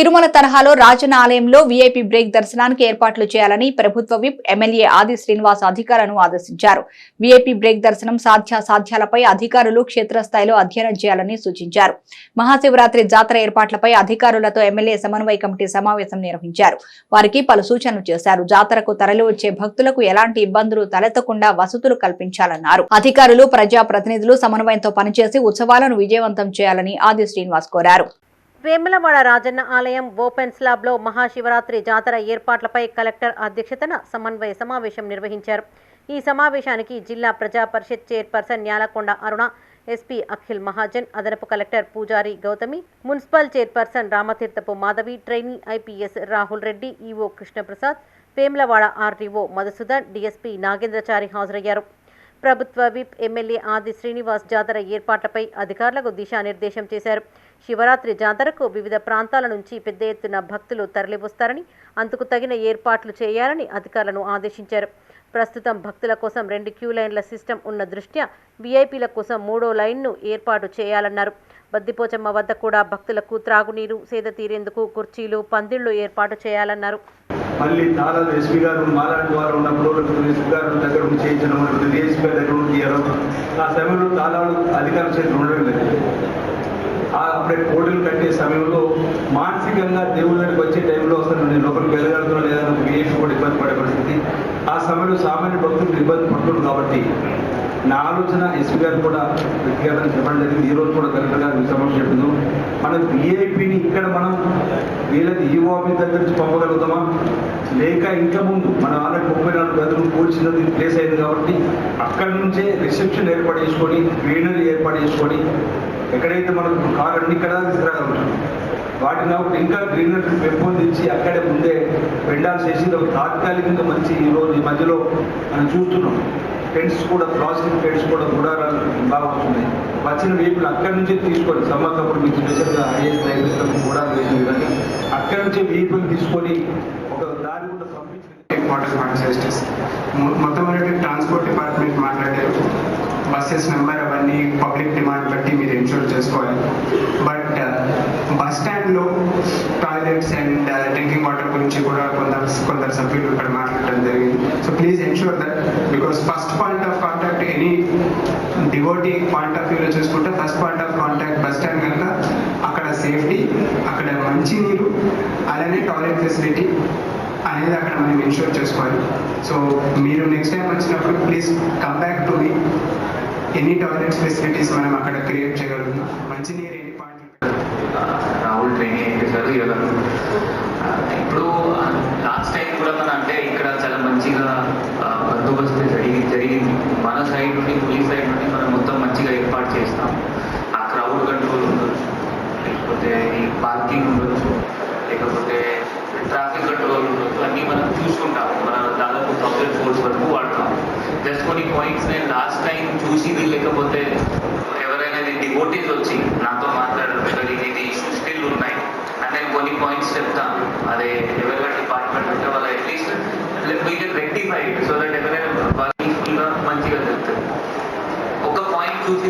తిరుమల తరహాలో రాజన్న ఆలయంలో VIP break దర్శనానికి ఏర్పాట్లు చేయాలని ప్రభుత్వ విప్ ఎమ్మెల్యే ఆది శ్రీనివాస్ అధికారులను ఆదేశించారు. వీఐపీ బ్రేక్ దర్శనం సాధ్యాసాధ్యాలపై అధికారులు క్షేత్రస్థాయిలో అధ్యయనం చేయాలని సూచించారు. మహాశివరాత్రి జాతర ఏర్పాట్లపై అధికారులతో ఎమ్మెల్యే సమన్వయ కమిటీ సమావేశం నిర్వహించారు. వారికి పలు సూచనలు చేశారు. జాతరకు తరలివచ్చే భక్తులకు ఎలాంటి ఇబ్బందులు తలెత్తకుండా వసతులు కల్పించాలన్నారు. అధికారులు ప్రజా ప్రతినిధులు సమన్వయంతో పనిచేసి ఉత్సవాలను విజయవంతం చేయాలని ఆది శ్రీనివాస్ కోరారు. వేములవాడ రాజన్న ఆలయం ఓపెన్ స్లాబ్లో మహాశివరాత్రి జాతర ఏర్పాట్లపై కలెక్టర్ అధ్యక్షతన సమన్వయ సమావేశం నిర్వహించారు. ఈ సమావేశానికి జిల్లా ప్రజా పరిషత్ చైర్పర్సన్ న్యాలకొండ అరుణ ఎస్పీ అఖిల్ మహాజన్ అదనపు collector Pujari Gautami municipal chairperson Ramatheerthapu Madhavi trainee IPS Rahul Reddy EO Krishnaprasad Vemulawada RDO Madhusudan DSP Nagendrachari హాజరయ్యారు. ప్రభుత్వ విప్ ఎమ్మెల్యే ఆది శ్రీనివాస్ జాతర ఏర్పాట్లపై అధికారులకు దిశానిర్దేశం చేశారు. శివరాత్రి జాతరకు వివిధ ప్రాంతాల నుంచి పెద్ద ఎత్తున భక్తులు తరలివస్తారని అందుకు తగిన ఏర్పాట్లు చేయాలని అధికారులను ఆదేశించారు. ప్రస్తుతం భక్తుల కోసం రెండు క్యూ లైన్ల సిస్టమ్ ఉన్న దృష్ట్యా వీఐపీల కోసం మూడో లైన్ను ఏర్పాటు చేయాలన్నారు. బద్దిపోచమ్మ వద్ద కూడా భక్తులకు త్రాగునీరు సేద తీరేందుకు కుర్చీలు పందిళ్ళు ఏర్పాటు చేయాలన్నారు. మళ్ళీ తాళాలు ఎస్పీ గారు మాలాంటి వారు ఉన్నప్పుడు ఎస్పీ గారు దగ్గర నుంచి చేయించడం డిఎస్పీ దగ్గర నుంచి ఆ సమయంలో తాళాలు అధికార చేతులు ఉండడం లేదు. అప్పుడే కోటలు కట్టే సమయంలో మానసికంగా దేవుడి దగ్గరికి వచ్చే టైంలో అసలు నేను లోపలికి వెళ్ళగలుగుతున్నా లేదా నాకు విఐపి కూడా ఇబ్బంది పడే పరిస్థితి. ఆ సమయంలో సామాన్య భక్తులకు ఇబ్బంది పడుతుంది కాబట్టి నా ఆలోచన ఎస్పీ గారు కూడా వ్యక్తిగతంగా చెప్పడం జరిగింది. ఈ రోజు కూడా కలెక్టర్ గారు సమస్య చెప్పింది మనం విఐపిని ఇక్కడ మనం వీళ్ళకి ఈ ఆఫీస్ దగ్గర నుంచి పంపగలుగుతామా? లేక ఇంకా ముందు మనం ఆల్రెడీ ముప్పై నాలుగు గదులు కూర్చున్నది ప్లేస్ అయింది కాబట్టి అక్కడి నుంచే రిసెప్షన్ ఏర్పాటు చేసుకొని గ్రీనరీ ఏర్పాటు చేసుకొని ఎక్కడైతే మనం కారు అన్ని ఇక్కడ విసిరాగలం వాటిని ఒకటి ఇంకా గ్రీనరీ పెంపొందించి అక్కడే ముందే పెండాల్సి చేసి ఒక తాత్కాలికంగా మంచి ఈరోజు రోజు ఈ మధ్యలో మనం చూస్తున్నాం. టెంట్స్ కూడా ప్రాసెసింగ్ టెంట్స్ కూడా గుడారాలు బాగా వస్తున్నాయి. వచ్చిన వీపులు అక్కడి నుంచి తీసుకొని సమ్మక్కప్పుడు మీకు స్పెషల్గా ఐఎస్ డైరెక్టర్ కూడా వేసింది కానీ అక్కడి నుంచి వీపులు తీసుకొని ఒక దారి కూడా పంపించి వాటర్ కాన్సెస్టెస్ మొత్తం ట్రాన్స్పోర్ట్ డిపార్ట్మెంట్ మాట బస్సెస్ నెంబర్ అవన్నీ పబ్లిక్ డిమాండ్ బట్టి మీరు ఇన్షూర్ చేసుకోవాలి. బట్ బస్ స్టాండ్లో టాయిలెట్స్ అండ్ డ్రింకింగ్ వాటర్ గురించి కూడా కొందరు కొందరు సభ్యులు ఇక్కడ మాట్లాడటం జరిగింది. So please ensure that because first point of contact any devotee point of వ్యూలో చూసుకుంటే first point of contact bus stand కనుక అక్కడ సేఫ్టీ అక్కడ మంచి నీరు అలానే టాయిలెట్ ఫెసిలిటీ అనేది అక్కడ మనం ఇన్షూర్ చేసుకోవాలి. సో మీరు నెక్స్ట్ టైం వచ్చినప్పుడు ప్లీజ్ కమ్ బ్యాక్ టు మీ ఎన్ని టాయిలెట్స్ ఫెసిలిటీస్ మనం అక్కడ క్రియేట్ చేయగలుగుతాం మంచినీరు ఎన్ని పాయింట్ రాహుల్ ట్రైనింగ్ చేశారు? ఇప్పుడు లాస్ట్ టైం కూడా మన అంటే ఇక్కడ చాలా మంచిగా బందోబస్తు జరిగి జరిగింది. మన సైడ్ నుండి పోలీస్ సైడ్ నుండి మనం మొత్తం మంచిగా ఏర్పాటు చేస్తాం. ఆ క్రౌడ్ కంట్రోల్ ఉండొచ్చు. లేకపోతే ఈ పార్కింగ్ ఉండొచ్చు. లేకపోతే ట్రాఫిక్ కంట్రోల్ ఉండొచ్చు. అన్నీ మనం చూసుకుంటాం. మన దాదాపు థౌసండ్ ఫోర్స్ వరకు వాడతాం జస్ట్ కొన్ని పాయింట్స్ నేను లాస్ట్ టైం చూసింది లేకపోతే ఎవరైనా డివోటీస్ వచ్చి నాతో మాట్లాడారు ఇది ఇష్యూస్ స్టిల్ ఉన్నాయి. అండ్ నేను కొన్ని పాయింట్స్ చెప్తాను అదే ఎవరి డిపార్ట్మెంట్ ఉంటే వాళ్ళు at least we can rectify so that ఎవరైనా మంచిగా చెప్తారు. ఒక పాయింట్ చూసి